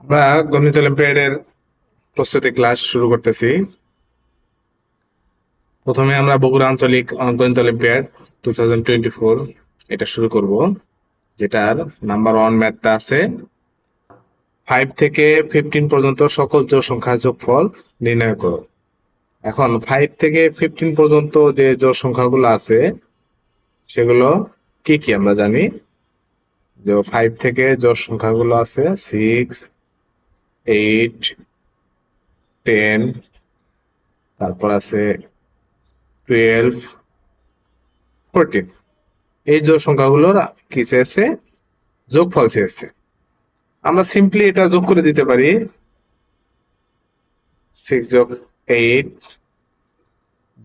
আমরা গণিত অলিম্পিয়াডের প্রস্তুতি ক্লাস শুরু করতেছি। প্রথমে আমরা বগুড়া আঞ্চলিক গণিত অলিম্পিয়াড টু থাউজেন্ড ফোর এটা শুরু করব, যেটার নাম্বার ওয়ান ম্যাথটা আছে। ফাইভ থেকে ফিফটিন পর্যন্ত সকল জোড় সংখ্যার যোগফল নির্ণয় করো। এখন ফাইভ থেকে ফিফটিন পর্যন্ত যে জোড় সংখ্যাগুলো আছে, সেগুলো কি কি আমরা জানি? যে ফাইভ থেকে জোড় সংখ্যাগুলো আছে সিক্স এইট টেন তারপর আছে টুয়েলভ ফোরটিন এই জোড় সংখ্যাগুলোর কি চেয়েছে? যোগফল চেয়েছে। আমরা সিম্পলি এটা যোগ করে দিতে পারি। সিক্স যোগ এইট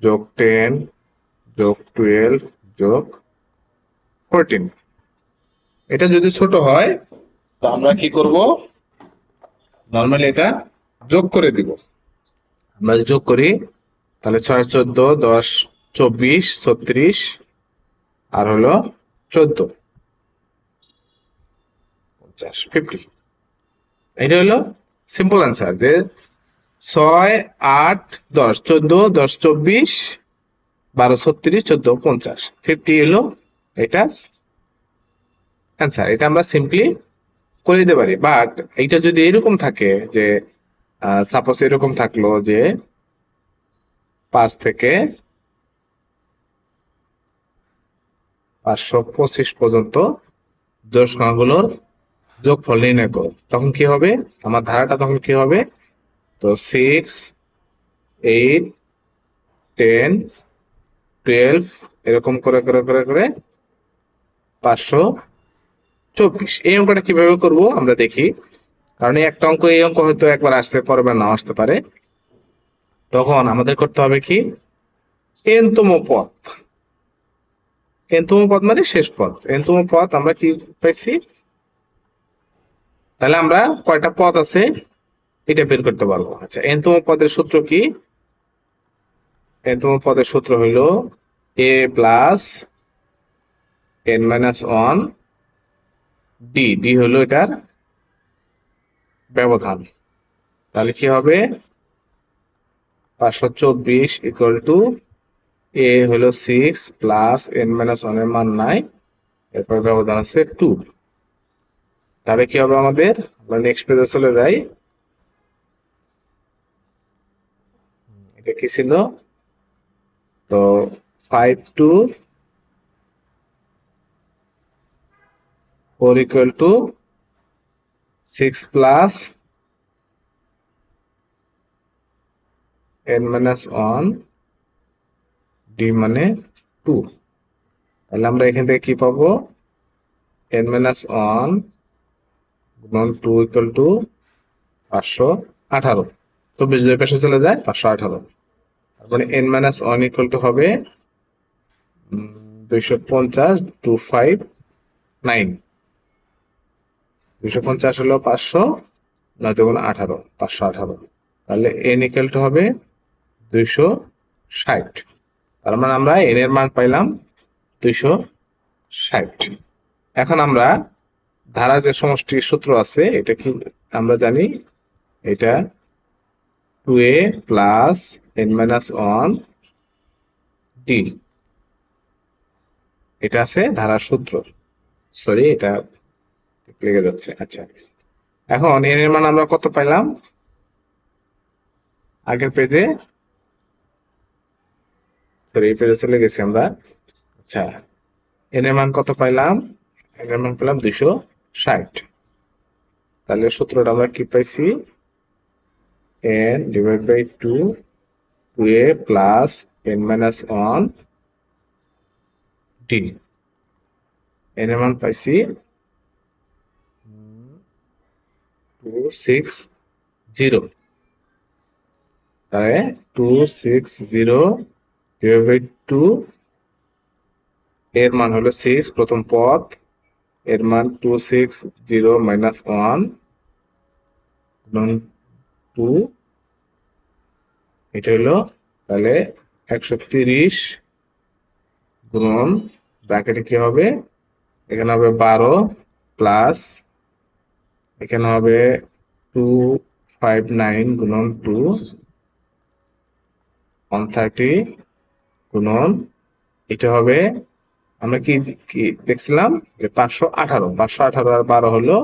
যোগ টেন যোগ টুয়েলভ যোগ ফোরটিন এটা যদি ছোট হয়, তো আমরা কি করব? নর্মালি এটা যোগ করে দিব। আমরা যোগ করি, তাহলে ছয়, চোদ্দ, দশ, চব্বিশ, ছত্রিশ, আর হলো চোদ্দ। পঞ্চাশ ফিফটি এটা হলো সিম্পল অ্যান্সার যে ছয়, আট, দশ, চোদ্দ, দশ, চব্বিশ, বারো, ছত্রিশ, চোদ্দ, পঞ্চাশ। ফিফটি হলো এটা অ্যান্সার এটা আমরা সিম্পলি করে দিতে পারি। বাট এইটা যদি এরকম থাকে যে সাপোজ এরকম থাকল যে, পাঁচ থেকে পাঁচশো পঁচিশ পর্যন্ত সংখ্যাগুলোর যোগফল নির্ণয় করো। তখন কি হবে? আমার ধারাটা তখন কি হবে? তো সিক্স এইট টেন টুয়েলভ এরকম করে করে করে করে পাঁচশো চব্বিশ, এই অঙ্কটা কীভাবে করব আমরা দেখি। কারণ এই একটা অঙ্ক, এই অঙ্ক হয়তো একবার আসতে পরের নাও আসতে পারে। তখন আমাদের করতে হবে কি? এনতম পথ। এনতম পথ মানে শেষ পথ। এনতম পথ আমরা কি পাইছি? তাহলে আমরা কয়টা পথ আছে এটা বের করতে পারব। আচ্ছা এনতম পদের সূত্র কি? এনতম পদের সূত্র হইল a plus n minus one d d হলো এটার ব্যবধান। তাহলে কি হবে? পাঁচশো চব্বিশ ইকুয়াল টু এ হলো সিক্স প্লাস এন মাইনাস ওয়ানের মান নাই, এরপর ব্যবধান আছে টু তাহলে কি হবে আমাদের? আমরা নেক্সট পেজে চলে যাই। এটা কি ছিল? তো five two 4 equal to 6 plus n minus 1 d মানে 2 তাহলে আমরা এখান থেকে কি পাবো n minus 1 গুণন 2 equal to 518 তো বেশ দুই পাশে চলে যায় 518 তার n minus 1 equal to হবে 250 259 দুশো পঞ্চাশ হলো পাঁচশো, নয়তো হলো আঠারো, পাঁচশো আঠারো। তাহলে এন ইকেলটা হবে দুইশো ষাট। তার মানে আমরা এন এর মান পাইলাম দুইশো ষাট। এখন আমরা ধারা যে সমষ্টির সূত্র আছে, এটা কি আমরা জানি? এটা two a plus n minus one d এটা আছে ধারা সূত্র। সরি এটা লেগে যাচ্ছে আচ্ছা। এখন এন এর মান আমরা কত পাইলাম? আগের পেজে সরি এই পেজে চলে গেছি আমরা। আচ্ছা এন এর মান কত পাইলাম? এন এর মান পেলাম দুইশো ষাট। তাহলে সূত্রটা আমরা কি পাইছি? N divide by two two a plus n minus one d এর মান পাইছি টু সিক্স জিরো তাহলে two six zero divide by two এর মান হলো সিক্স প্রথম পদ। এর মান two six zero minus one two এটা হলো তাহলে একশো তিরিশ ব্র্যাকেটে কি হবে? এখানে হবে বারো প্লাস এখানে হবে টু ফাইভ নাইন গুণন টু ওয়ান থার্টি গুণন, এটা হবে, আমরা কি দেখছিলাম যে পাঁচশো আঠারো পাঁচশো আঠারো আর বারো হলো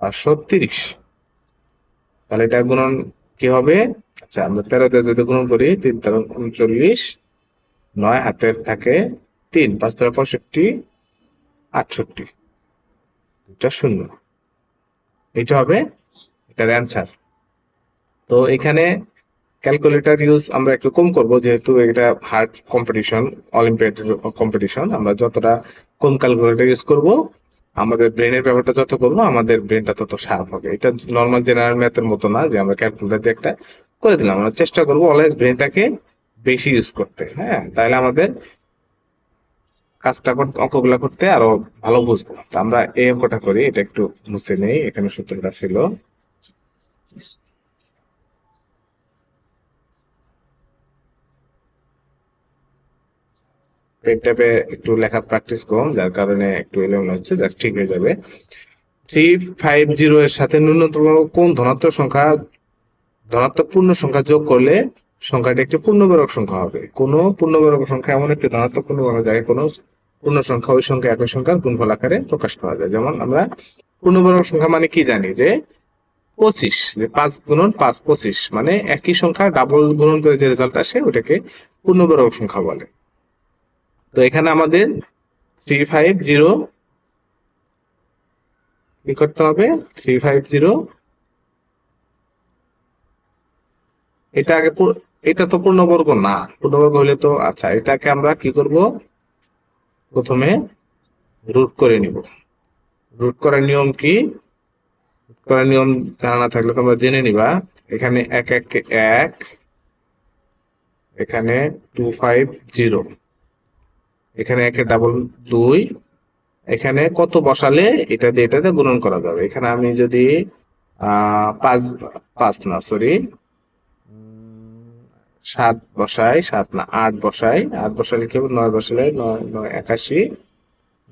পাঁচশো তিরিশ। তাহলে এটা গুণন কি হবে? আচ্ছা আমরা তেরোতে যদি গুণন করি, তিন তেরো উনচল্লিশ, নয় হাতের থাকে তিন, পাঁচ তেরো পঁয়ষট্টি, আটষট্টি দুটা শূন্য। এটা হবে এটার অ্যান্সার তো এখানে ক্যালকুলেটর ইউজ আমরা একটু কম করব, যেহেতু এটা হার্ড কম্পিটিশন অলিম্পিয়াড কম্পিটিশন আমরা যতটা কম ক্যালকুলেটর ইউজ করব, আমাদের ব্রেনের ব্যাপারটা যত করব, আমাদের ব্রেনটা তত শার্প হবে। এটা নর্মাল জেনারেল ম্যাথের মতো না যে আমরা ক্যালকুলেটর দিয়ে একটা করে দিলাম। আমরা চেষ্টা করব অলওয়েজ ব্রেনটাকে বেশি ইউজ করতে হ্যাঁ? তাহলে আমাদের কাজটা করতে, অঙ্কগুলা করতে আরও ভালো বুঝব। আমরা এই অঙ্কটা করি, এটা একটু মুছে নেই, এখানে সূত্রটা ছিল। একটু লেখার প্র্যাকটিস কম, যার কারণে একটু এলোমেলো হচ্ছে, যাক, ঠিক হয়ে যাবে। থ্রি ফাইভ জিরো এর সাথে ন্যূনতম কোন ধনাত্মক সংখ্যা, ধনাত্মক পূর্ণ সংখ্যা যোগ করলে সংখ্যাটি একটি পূর্ণবর্গ সংখ্যা হবে। কোন পূর্ণবর্গ সংখ্যা এমন একটি ধনাত্মক পূর্ণবর্গ যায় কোন পূর্ণ সংখ্যা, ওই সংখ্যা একই সংখ্যার গুণফল আকারে প্রকাশ করা যায়। যেমন আমরা পূর্ণবর্গ সংখ্যা মানে কি জানি? যে পঁচিশ, যে পাঁচ গুণন পাঁচ পঁচিশ মানে একই সংখ্যা ডাবল গুণন করে যে রেজাল্ট আসে ওটাকে পূর্ণবর্গ সংখ্যা বলে। তো এখানে আমাদের থ্রি ফাইভ জিরো কি করতে হবে? থ্রি ফাইভ জিরো এটা আগে এটা তো পূর্ণবর্গ না। পূর্ণবর্গ হলে তো আচ্ছা এটাকে আমরা কি করব? প্রথমে রুট করে নিব। রুট করার নিয়ম কি? রুট করার নিয়ম জানা না থাকলে তোমরা জেনে নিবা। এখানে এক এক এক, এখানে টু ফাইভ জিরো এখানে একে ডাবল দুই, এখানে কত বসালে এটা দিয়ে এটাতে গুণন করা যাবে। এখানে আমি যদি পাঁচ পাঁচ না সরি সাত বসাই সাত না আট বসাই আট কি হবে? নয় বসালে নয় নয় একাশি,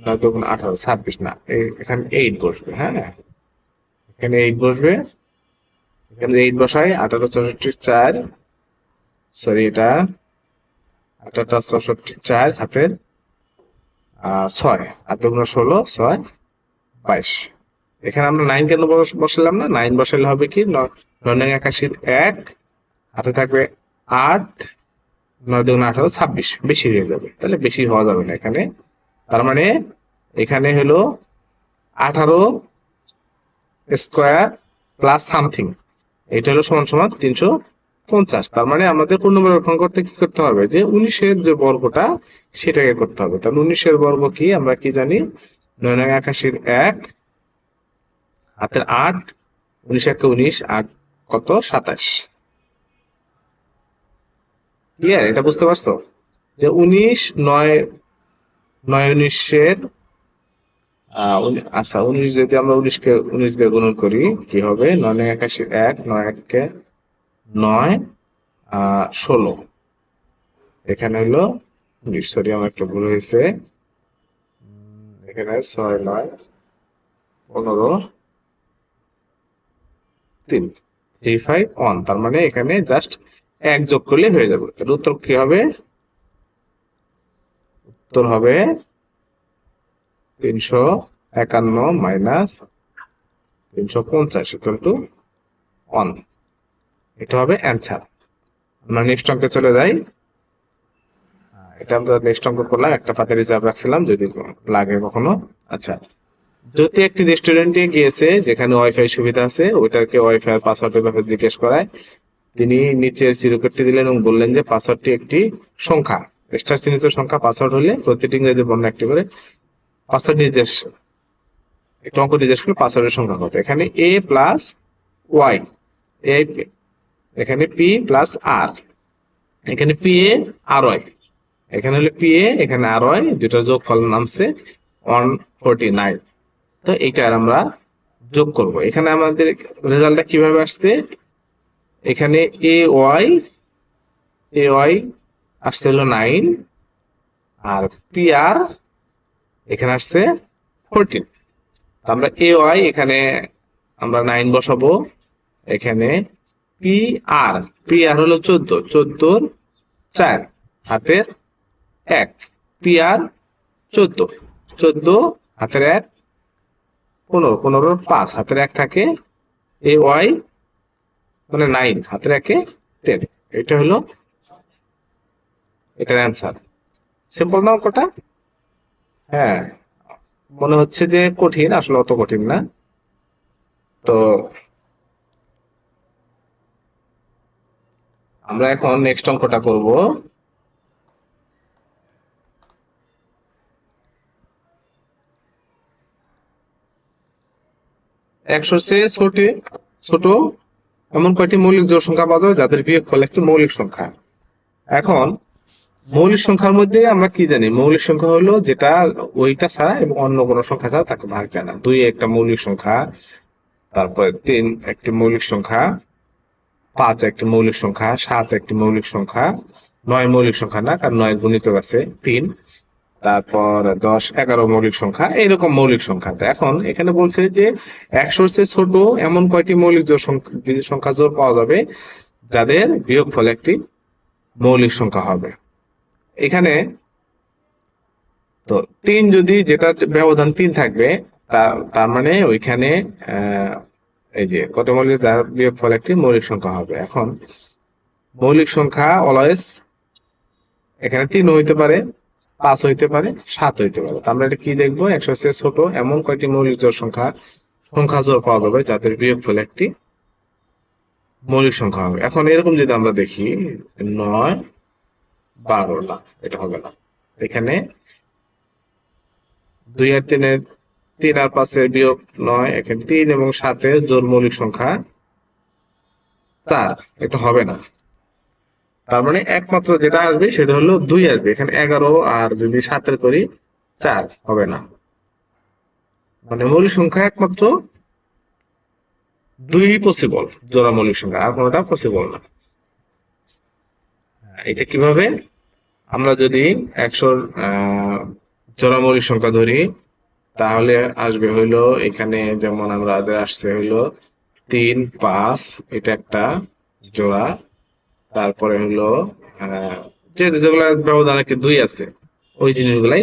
নয় দুগুণ আঠারো, ছাব্বিশ। না এখানে এইট বসবে হ্যাঁ? এখানে এইট বসবে। এখানে এইট বসাই আঠারো চৌষট্টি চার সরি এটা আঠারোটা চৌষট্টি চার হাতের ছয় আর দুগুণ ষোলো, ছয়, বাইশ। এখানে আমরা নাইন কেন বস- বসালাম না? নাইন বসালে হবে কি? নয় একাশির এক, হাতে থাকবে আট, নয় দুগুণ আঠারো, ছাব্বিশ। বেশি হয়ে যাবে। তাহলে বেশি হওয়া যাবে না এখানে। তার মানে এখানে হলো আঠারো স্কোয়ার প্লাস সামথিং। এটা হলো সমান সমান তিনশো পঞ্চাশ। তার মানে আমাদের পূর্ণবর্গক্ষণ করতে কি করতে হবে? যে উনিশের যে বর্গটা, সেটাকে করতে হবে। তাহলে উনিশের বর্গ কি? আমরা কি জানি? নয় নয় একাশির এক, হাতের আট, উনিশ একে উনিশ, আট কত? সাতাশ। ক্লিয়ার এটা বুঝতে পারছ? যে উনিশ নয় নয় উনিশের আচ্ছা উনিশ যদি আমরা উনিশকে, উনিশ দিয়ে গুণন করি, কি হবে? নয় নয়, একাশি, এক, নয় এককে নয়, আহ, ষোলো। এখানে হলো উনিশ। সরি আমার একটু ভুল হয়েছে। এখানে ছয়, নয়, পনেরো, তিন। থ্রি ফাইভ ওয়ান তার মানে এখানে জাস্ট এক যোগ করলে হয়ে যাবে। তাহলে উত্তর কি হবে? উত্তর হবে তিনশো একান্ন মাইনাস তিনশো পঞ্চাশ ইকুয়াল টু ওয়ান এটা হবে অ্যান্সার আমরা নেক্সট অঙ্কে চলে যাই। এটা আমরা নেক্সট অঙ্ক করলাম। একটা পাতে রিজার্ভ রাখছিলাম, যদি লাগে কখনো। আচ্ছা যদি একটি রেস্টুরেন্টে গিয়েছে যেখানে ওয়াইফাই সুবিধা আছে, ওইটাকে ওয়াইফাই পাসওয়ার্ড ব্যাপারে জিজ্ঞেস করায় তিনি নিচে চিরকুটটি দিলেন এবং বললেন যে পাসওয়ার্ডটি একটি সংখ্যা। স্টার চিহ্নিত সংখ্যা, পাসওয়ার্ড হলে প্রতিটি ইংরেজি বর্ণ একটি করে পাসওয়ার্ড নির্দেশ, একটা অঙ্ক নির্দেশ করে পাসওয়ার্ডের সংখ্যা কত এখানে এ প্লাস ওয়াই এ এখানে পি প্লাস আর এখানে পি এ আর ওয়াই এখানে হলো পি এ এখানে আর ওয়াই দুটার যোগফল নামছে ওয়ান ফোরটি নাইন তো এইটার আমরা যোগ করব। এখানে আমাদের রেজাল্টটা কীভাবে আসছে? এখানে এ ওয়াই এ ওয়াই আসছে হলো নাইন আর পি আর এখানে আসছে ফোরটিন আমরা এ ওয়াই এখানে আমরা নাইন বসাবো, এখানে পি আর পি আর হলো চোদ্দ, চোদ্দোর চার, হাতের এক পি আর চোদ্দ চোদ্দ, হাতের এক, পনেরো, পনেরোর পাঁচ, হাতের এক থাকে এ ওয়াই মানে নাইন হাতের একে টেন এটা হলো এটার অ্যান্সার সিম্পল না অঙ্কটা হ্যাঁ মনে হচ্ছে যে কঠিন, আসলে অত কঠিন না। তো আমরা এখন নেক্সট অঙ্কটা করব। একশো ছোট ছোট এমন কয়টি মৌলিক জোড় সংখ্যা পাওয়া যাবে যাদের বিয়োগফল একটি মৌলিক সংখ্যা? এখন, মৌলিক সংখ্যার মধ্যে আমরা কি জানি? মৌলিক সংখ্যা হলো যেটা ওইটা ছাড়া এবং অন্য কোনো সংখ্যা ছাড়া তাকে ভাগ যায় না দুই একটা মৌলিক সংখ্যা, তারপরে তিন একটি মৌলিক সংখ্যা, পাঁচ একটি মৌলিক সংখ্যা, সাত একটি মৌলিক সংখ্যা, নয় মৌলিক সংখ্যা না, কারণ নয় গুণিত আছে, তিন। তারপর দশ, এগারো মৌলিক সংখ্যা, এইরকম মৌলিক সংখ্যা। এখন এখানে বলছে যে একশোর চেয়ে ছোট এমন কয়টি মৌলিক সংখ্যা জোড় পাওয়া যাবে, যাদের বিয়োগফল একটি মৌলিক সংখ্যা হবে। এখানে তো তিন যদি যেটা ব্যবধান তিন থাকবে তার মানে ওইখানে এই যে কত মৌলিক যার বিয়োগফল একটি মৌলিক সংখ্যা হবে। এখন মৌলিক সংখ্যা অলওয়েজ এখানে তিন হইতে পারে। পাঁচ হইতে পারে, সাত হইতে পারে। আমরা এটা কি দেখব? একশো চেয়ে ছোট, এমন কয়টি মৌলিক জোড় সংখ্যা সংখ্যা জোড় পাওয়া যাবে যাদের বিয়োগফল একটি মৌলিক সংখ্যা হবে। এখন এরকম যদি আমরা দেখি, নয়, বারো, না, এটা হবে না। এখানে দুই আর তিনের, তিন আর পাঁচের বিয়োগ নয়, এখানে তিন এবং সাতের জোর মৌলিক সংখ্যা চার, এটা হবে না। তার মানে একমাত্র যেটা আসবে সেটা হলো দুই আসবে। এখানে এগারো আর যদি সাতের করি চার হবে না। মানে মৌলিক সংখ্যা একমাত্র দুই পসিবল জোড়া মৌলিক সংখ্যা আর কোনোটা পসিবল না। এটা কীভাবে? আমরা যদি একশোর আহ, জোড়া মৌলিক সংখ্যা ধরি তাহলে আসবে হইল এখানে যেমন আমরা আগে আসছে হইল তিন পাঁচ এটা একটা জোড়া। তারপরে হলো যেগুলা ব্যবধান কি দুই আছে, ওই জিনিসগুলাই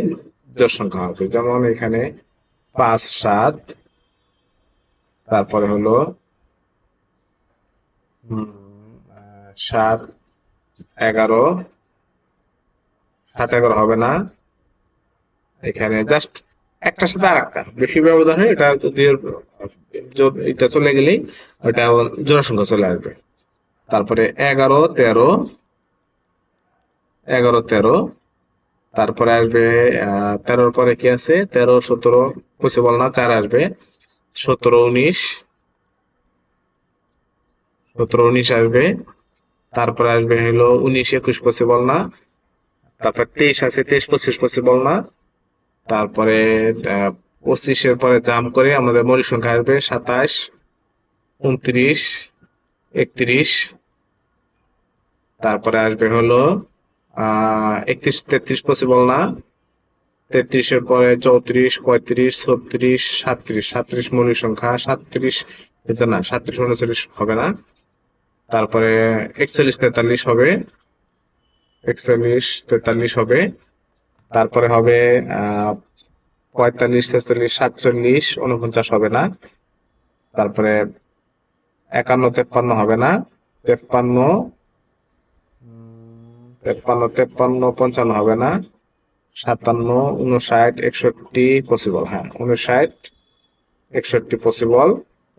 জোড় সংখ্যা হবে যেমন এখানে পাঁচ, সাত, তারপরে হলো সাত, এগারো সাত, এগারো হবে না। এখানে জাস্ট একটা সাথে আর একটা বেশি ব্যবধান এটা দুইয়ের, এটা চলে গেলেই ওটা জোড়া সংখ্যা চলে আসবে। তারপরে এগারো, তেরো এগারো, তেরো। তারপরে আসবে তেরোর পরে কি আছে? তেরো, সতেরো পসিবল না, চার আসবে। সতেরো, উনিশ। সতেরো, উনিশ আসবে। তারপরে আসবে হলো উনিশ, একুশ পসিবল না। তারপর তেইশ আছে, তেইশ, পঁচিশ পসিবল না। তারপরে পঁচিশের পরে জাম করে আমাদের মৌলিক সংখ্যা আসবে সাতাশ, উনত্রিশ, একত্রিশ তারপরে আসবে হলো একত্রিশ, তেত্রিশ পসিবল না। তেত্রিশের পরে চৌত্রিশ, পঁয়ত্রিশ, ছত্রিশ, সাতত্রিশ। সাতত্রিশ মৌলিক সংখ্যা, সাতত্রিশ এটা না, সাতত্রিশ উনচল্লিশ হবে না। তারপরে একচল্লিশ, তেতাল্লিশ হবে। একচল্লিশ, তেতাল্লিশ হবে। তারপরে হবে পঁয়তাল্লিশ, ছেচল্লিশ, সাতচল্লিশ, উনপঞ্চাশ হবে না। তারপরে একান্ন, তেপ্পান্ন হবে না। তেপ্পান্ন তেপ্পান্ন তেপ্পান্ন, পঞ্চান্ন হবে না। সাতান্ন উনষাট একষট্টি পসিবল হ্যাঁ উনষাট একষট্টি পসিবল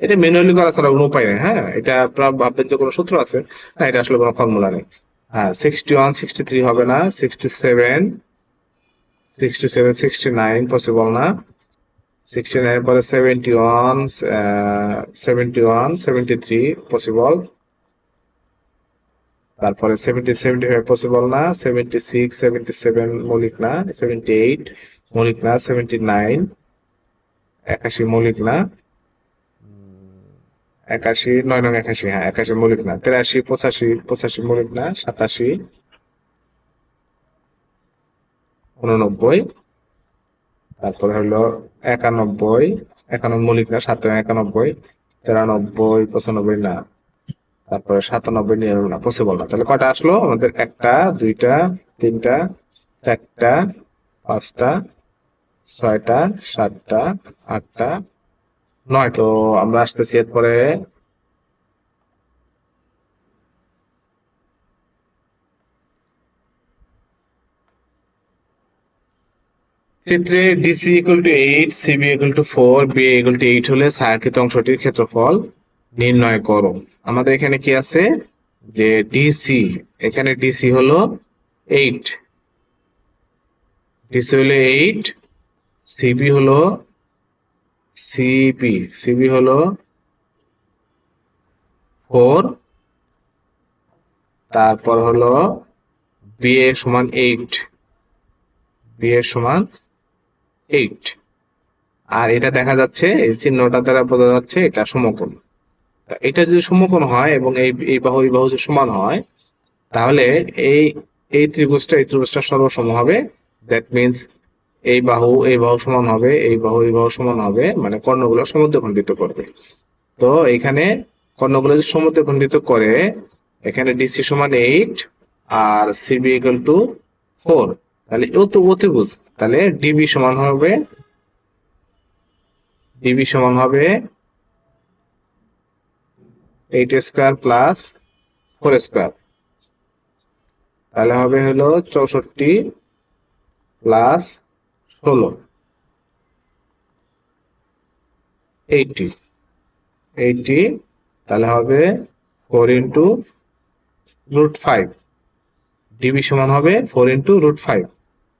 এটা ম্যানুয়ালি করা ছাড়া কোনো উপায় নেই হ্যাঁ এটা আপনার ভাববেন যে কোনো সূত্র আছে। না, এটা আসলে কোনো ফর্মুলা নেই। হ্যাঁ সিক্সটি ওয়ান সিক্সটি থ্রি হবে না sixty seven sixty seven sixty nine possible না। সিক্সটি নাইন পরে seventy one seventy one seventy three possible তারপরে সেভেন্টি সেভেন্টি ফাইভ পসিবল না সেভেন্টি সিক্স সেভেন্টি সেভেন মৌলিক না সেভেন্টি এইট মৌলিক না সেভেন্টি নাইন একাশি মৌলিক না। একাশি, নয় নয় একাশি হ্যাঁ একাশি মৌলিক না। তিরাশি, পঁচাশি পঁচাশি মৌলিক না, সাতাশি, উননব্বই। তারপরে হলো একানব্বই একানব্বই মৌলিক না, সাত একানব্বই, তিরানব্বই, পঁচানব্বই না। তারপরে সাতানব্বই নিরানব্বই না পসিবল না। তাহলে কটা আসলো? আমাদের একটা, দুইটা, তিনটা, চারটা, পাঁচটা, ছয়টা, সাতটা, আটটা, নয়। তো আমরা আসতেছি এরপরে চিত্রে DC equal to eight CB equal to four B equal to eight হলে ছায়াকৃত অংশটির ক্ষেত্রফল নির্ণয় করো। আমাদের এখানে কি আছে? যে ডিসি এখানে ডিসি হলো এইট ডিসি হলো এইট সিবি হলো সিবি সিবি হলো ফোর তারপর হলো বিএ সমান এইট বিএ সমান এইট আর এটা দেখা যাচ্ছে, এই চিহ্নটা দ্বারা বোঝা যাচ্ছে এটা সমকোণ। এটা যদি সমকোণ হয় এবং এই এই বাহু এই বাহু যদি সমান হয়, তাহলে এই এই ত্রিভুজটা এই ত্রিভুজটা সর্বসম হবে। দ্যাট মিন্স এই বাহু এই বাহু সমান হবে, এই বাহু এই বাহু সমান হবে মানে কর্ণগুলো সমুদ্রখণ্ডিত করবে। তো এখানে কর্ণগুলো যদি সমুদ্রখণ্ডিত করে, এখানে ডিসি সমান এইট আর সিবি ইকুয়াল টু ফোর তাহলে ও তো অতিভুজ তাহলে ডিবি সমান হবে ডিবি সমান হবে eight square plus four square. তাহলে হবে হলো চৌষট্টি প্লাস ষোলো। এইটি এইটি তাহলে হবে four into root five. DB সমান হবে ফোর ইন্টু রুট ফাইভ।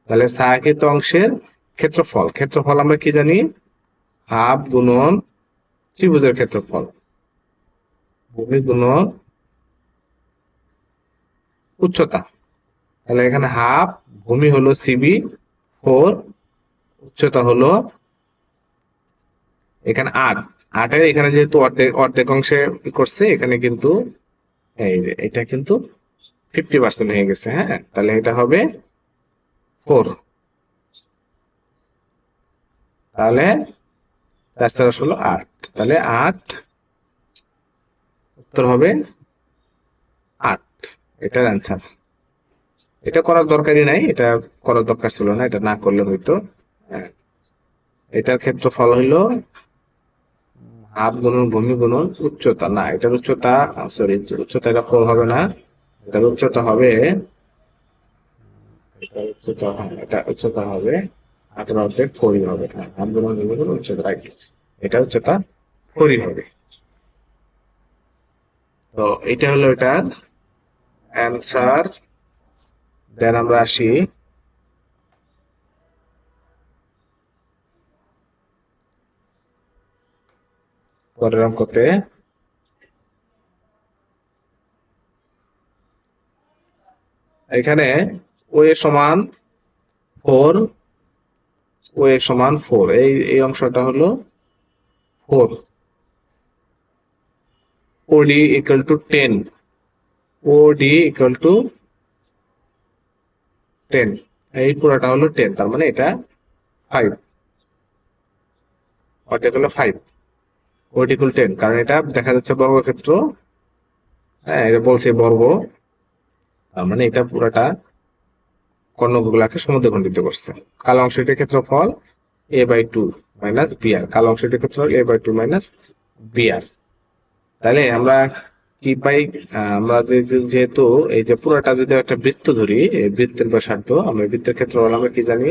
তাহলে ছায়াকৃত অংশের ক্ষেত্রফল। ক্ষেত্রফল আমরা কি জানি? হাফ গুণন ত্রিভুজের ক্ষেত্রফল। উচ্চতা। তাহলে এখানে হাফ ভূমি হলো সিবি ফোর উচ্চতা হলো এখানে আট। আটের এখানে যেহেতু অর্ধেক অর্ধেক অংশে করছে, এখানে কিন্তু এই এটা কিন্তু ফিফটি পার্সেন্ট হয়ে গেছে হ্যাঁ? তাহলে এটা হবে ফোর তাহলে, চার হলো আট। তাহলে আট উত্তর হবে আট। এটার অ্যান্সার এটা করার দরকারই নাই এটা করার দরকার ছিল না এটা না করলে হয়তো হ্যাঁ। এটার ক্ষেত্রফল হইল হাফ গুণন ভূমি গুণন উচ্চতা। না এটার উচ্চতা সরি উচ্চতা এটা ফোর হবে না এটার উচ্চতা হবে উচ্চতা হ্যাঁ, এটা উচ্চতা হবে আঠারো হবে। হ্যাঁ হাফ গুণন ভূমি গুণন উচ্চতা এটা উচ্চতা ফোরই হবে। তো এটা হলো এটার অ্যান্সার দেন আমরা আসি। পরের অঙ্কতে। এখানে ও এ সমান ফোর ও এ সমান ফোর এই এই অংশটা হলো four OD equal to ten OD equal to ten এই পুরোটা হলো টেন তার মানে এটা ফাইভ অর্ধেক হলো ফাইভ ওটিকুল টেন কারণ এটা দেখা যাচ্ছে বর্গক্ষেত্র। হ্যাঁ এটা বলছে বর্গ। তার মানে এটা পুরোটা কর্ণগুলাকে সমুদ্রখণ্ডিত করছে। কালো অংশটির ক্ষেত্রফল a by two minus BR কালো অংশটির ক্ষেত্রফল a by two minus BR তাহলে আমরা কি পাই? আমরা যেহেতু এই যে পুরোটা যদি একটা বৃত্ত ধরি বৃত্তের ব্যাসার্ধ, আমরা বৃত্তের ক্ষেত্রফল আমরা কি জানি?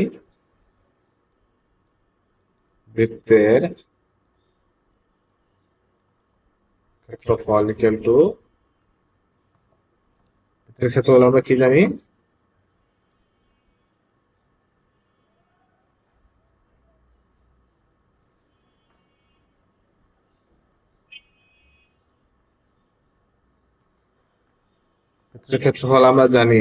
বৃত্তের ক্ষেত্রফল ইকুয়াল টু বৃত্তের ক্ষেত্রফল আমরা কি জানি? ক্ষেত্রফল আমরা জানি